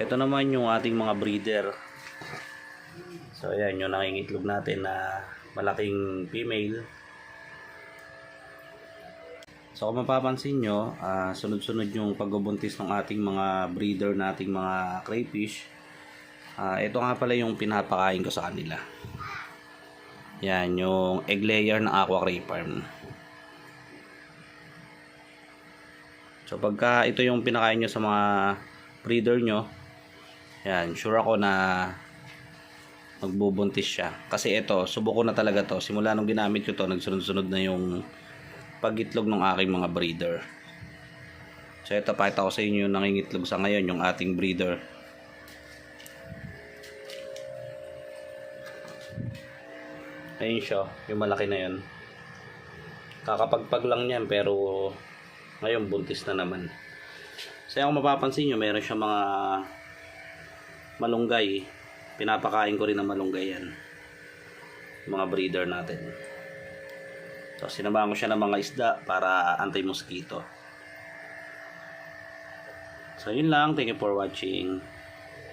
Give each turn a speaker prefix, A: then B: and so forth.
A: Ito naman yung ating mga breeder. So ayan yung nangingitlog natin na malaking female. So kung mapapansin nyo, ah, sunod-sunod yung pagbubuntis ng ating mga breeder nating mga crayfish. Ah, ito nga pala yung pinapakain ko sa kanila. Yan, yung egg layer ng Aqua Cray Farm. So pagka ito yung pinakain nyo sa mga breeder nyo, yan, sure ako na magbubuntis siya. Kasi ito, subuko na talaga to. Simula nung ginamit ko to, nagsunod-sunod na yung pagitlog ng aking mga breeder. So ito, pakita ko sa inyo yung nangingitlog sa ngayon, yung ating breeder. Ayun siya, yung malaki na yun. Kakapagpag lang niyan, pero ngayon buntis na naman. So kung mapapansin nyo, meron siya mga malunggay. Pinapakain ko rin ng malunggay yan. Mga breeder natin. So sinamahan ko siya ng mga isda para anti-mosquito. So yun lang. Thank you for watching.